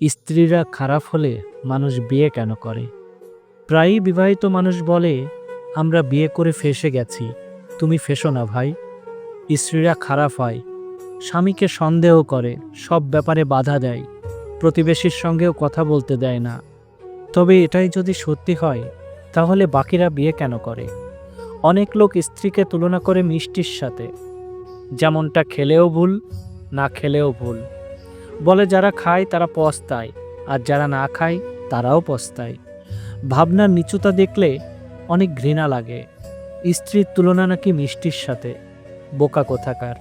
স্ত্রীরা খারাপ হলে মানুষ বিয়ে কেন করে? প্রায়ই বিবাহিত মানুষ বলে, আমরা বিয়ে করে ফেসে গেছি, তুমি ফেসো না ভাই। স্ত্রীরা খারাপ হয়, স্বামীকে সন্দেহ করে, সব ব্যাপারে বাধা দেয়, প্রতিবেশীর সঙ্গেও কথা বলতে দেয় না। তবে এটাই যদি সত্যি হয়, তাহলে বাকিরা বিয়ে কেন করে? অনেক লোক স্ত্রীকে তুলনা করে মিষ্টির সাথে, যেমনটা খেলেও ভুল, না খেলেও ভুল। বলে, যারা খায় তারা পস্তায়, আর যারা না খায় তারাও পস্তায়। ভাবনার নিচুতা দেখলে অনেক ঘৃণা লাগে। স্ত্রীর তুলনা নাকি মিষ্টির সাথে, বোকা কোথাকার।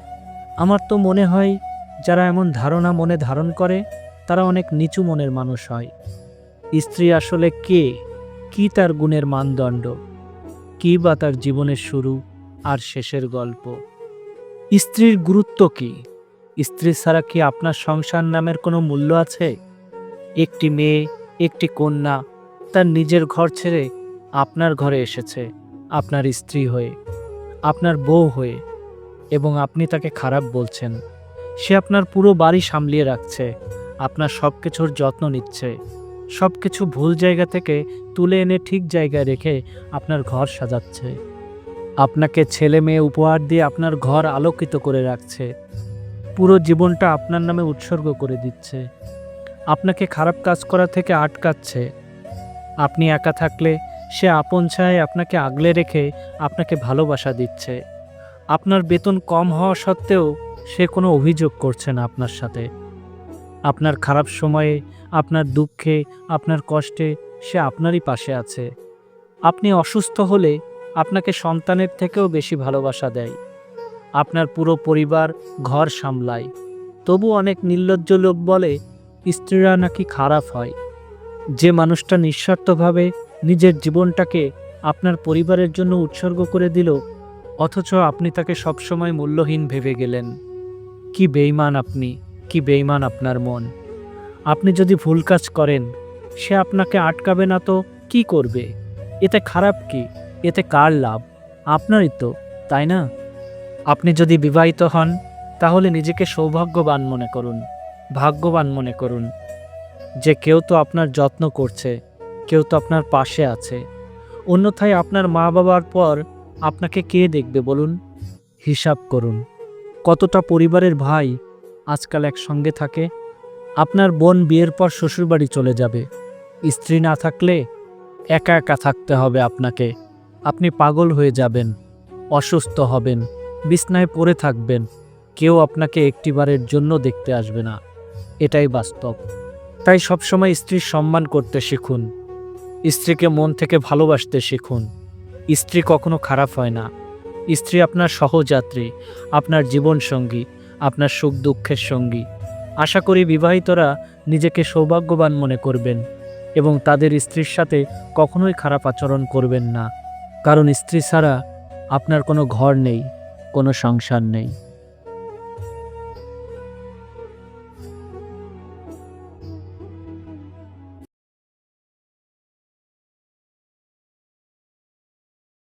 আমার তো মনে হয়, যারা এমন ধারণা মনে ধারণ করে, তারা অনেক নিচু মনের মানুষ হয়। স্ত্রী আসলে কে? কি তার গুণের মানদণ্ড? কি বা তার জীবনের শুরু আর শেষের গল্প? স্ত্রীর গুরুত্ব কি? স্ত্রী ছাড়া কি আপনার সংসার নামের কোনো মূল্য আছে? একটি মেয়ে, একটি কন্যা, তার নিজের ঘর ছেড়ে আপনার ঘরে এসেছে, আপনার স্ত্রী হয়ে, আপনার বউ হয়ে, এবং আপনি তাকে খারাপ বলছেন। সে আপনার পুরো বাড়ি সামলিয়ে রাখছে, আপনার সব কিছুর যত্ন নিচ্ছে সব কিছু ভুল জায়গা থেকে তুলে এনে ঠিক জায়গায় রেখে আপনার ঘর সাজাচ্ছে। আপনাকে ছেলে মেয়ে উপহার দিয়ে আপনার ঘর আলোকিত করে রাখছে। পুরো জীবনটা আপনার নামে উৎসর্গ করে দিচ্ছে। আপনাকে খারাপ কাজ করা থেকে আটকাচ্ছে। আপনি একা থাকলে সে আপন ছায় আপনাকে আগলে রেখে আপনাকে ভালোবাসা দিচ্ছে। আপনার বেতন কম হওয়া সত্ত্বেও সে কোনো অভিযোগ করছে না আপনার সাথে। আপনার খারাপ সময়ে, আপনার দুঃখে, আপনার কষ্টে সে আপনারই পাশে আছে। আপনি অসুস্থ হলে আপনাকে সন্তানের থেকেও বেশি ভালোবাসা দেয়। আপনার পুরো পরিবার ঘর সামলায়। তবু অনেক নির্লজ্জ লোক বলে, স্ত্রীরা নাকি খারাপ হয়। যে মানুষটা নিঃস্বার্থভাবে নিজের জীবনটাকে আপনার পরিবারের জন্য উৎসর্গ করে দিল, অথচ আপনি তাকে সবসময় মূল্যহীন ভেবে গেলেন। কি বেইমান আপনি, কি বেইমান আপনার মন। আপনি যদি ভুল কাজ করেন, সে আপনাকে আটকাবে না তো কি করবে? এতে খারাপ কি? এতে কার লাভ? আপনারই তো, তাই না? আপনি যদি বিবাহিত হন, তাহলে নিজেকে সৌভাগ্যবান মনে করুন, ভাগ্যবান মনে করুন। যে কেউ তো আপনার যত্ন করছে, কেউ তো আপনার পাশে আছে। অন্যথায় আপনার মা বাবার পর আপনাকে কে দেখবে বলুন? হিসাব করুন। কতটা পরিবারের ভাই আজকাল একসঙ্গে থাকে? আপনার বোন বিয়ের পর শ্বশুরবাড়ি চলে যাবে। স্ত্রী না থাকলে একা একা থাকতে হবে আপনাকে। আপনি পাগল হয়ে যাবেন, অসুস্থ হবেন। বিছনায় পড়ে থাকবেন। কেউ আপনাকে একটিবারের জন্য দেখতে আসবে না। এটাই বাস্তব। তাই সবসময় স্ত্রীর সম্মান করতে শিখুন। স্ত্রীকে মন থেকে ভালোবাসতে শিখুন। স্ত্রী কখনো খারাপ হয় না। স্ত্রী আপনার সহযাত্রী, আপনার জীবনসঙ্গী, আপনার সুখ দুঃখের সঙ্গী। আশা করি বিবাহিতরা নিজেকে সৌভাগ্যবান মনে করবেন এবং তাদের স্ত্রীর সাথে কখনোই খারাপ আচরণ করবেন না। কারণ স্ত্রী ছাড়া আপনার কোনো ঘর নেই। কোনো সংসার নেই।